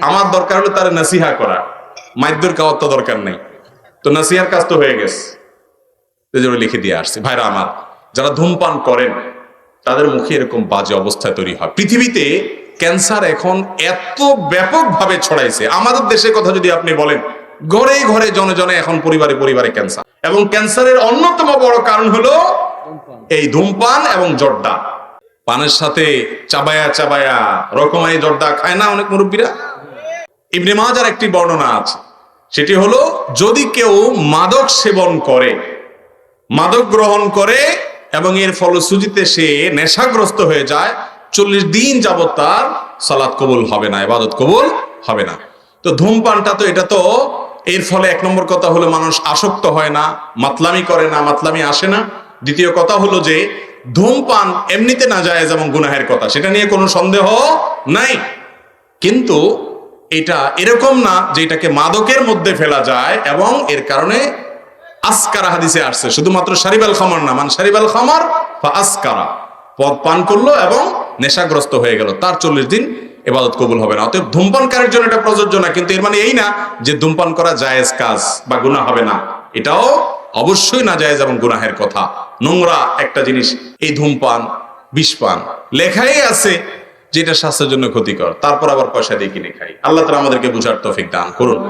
আমার দরকার হলো তার নাসিহা করা। মাইদ্যর খাওয়ার তো দরকার নেই। তো নাসিহার কাজ তো হয়ে গেছে। লিখে দিয়ে আসছে। ভাইরা আমার, যারা ধূমপান করেন, তাদের মুখে এরকম বাজে অবস্থা তৈরি হয়। পৃথিবীতে ক্যান্সার এখন এত ব্যাপকভাবে ছড়াইছে। আমাদের দেশের কথা যদি আপনি বলেন, ঘরে ঘরে জনে জনে এখন পরিবারে পরিবারে ক্যান্সার। এবং ক্যান্সারের অন্যতম বড় কারণ হলো এই ধূমপান এবং জর্দা। পানের সাথে চাবায়া চাবায়া রকমারি জর্দা খায় না অনেক মুরব্বীরা? ইবনে মাজার একটি বর্ণনা আছে। সেটি হলো, যদি কেউ মাদক সেবন করে, মাদক গ্রহণ করে এবং এর ফলশ্রুতিতে সে নেশাগ্রস্ত হয়ে যায়, চল্লিশ দিন যাবৎ তার সালাদ কবুল হবে না এবাদত কবুল হবে না। তো ধূমপানটা তো, এটা তো এর ফলে এক নম্বর কথা হলো, মানুষ আসক্ত হয় না, মাতলামি করে না, মাতলামি আসে না। দ্বিতীয় কথা হলো যে ধূমপান এমনিতে না যায় যেমন গুনাহের কথা, সেটা নিয়ে কোনো সন্দেহ নাই। কিন্তু এটা এরকম না যে এটাকে মাদকের মধ্যে ফেলা যায় এবং এর কারণে আসকারা হাদিসে আসছে। শুধুমাত্র সারিবাল খামার না মানে সারিবাল খামার বা আসকারা। পদ পান করল এবং নেশাগ্রস্ত হয়ে গেল। তার চল্লিশ দিন এবাদত কবুল হবে না। অতএব ধূমপানকারীর জন্য এটা প্রযোজ্য না, কিন্তু এর মানে এই না যে ধূমপান করা জায়েজ কাজ বা গুনাহ হবে না। এটাও অবশ্যই না যায় যেমন গুনাহের কথা। নোংরা একটা জিনিস, এই ধূমপান, বিষপান। লেখাই আছে যেটা স্বাস্থ্যের জন্য ক্ষতিকর। তারপর আবার পয়সা দিয়ে কিনে খাই। আল্লাহ তালা আমাদেরকে বুঝার তফিক দান করুন।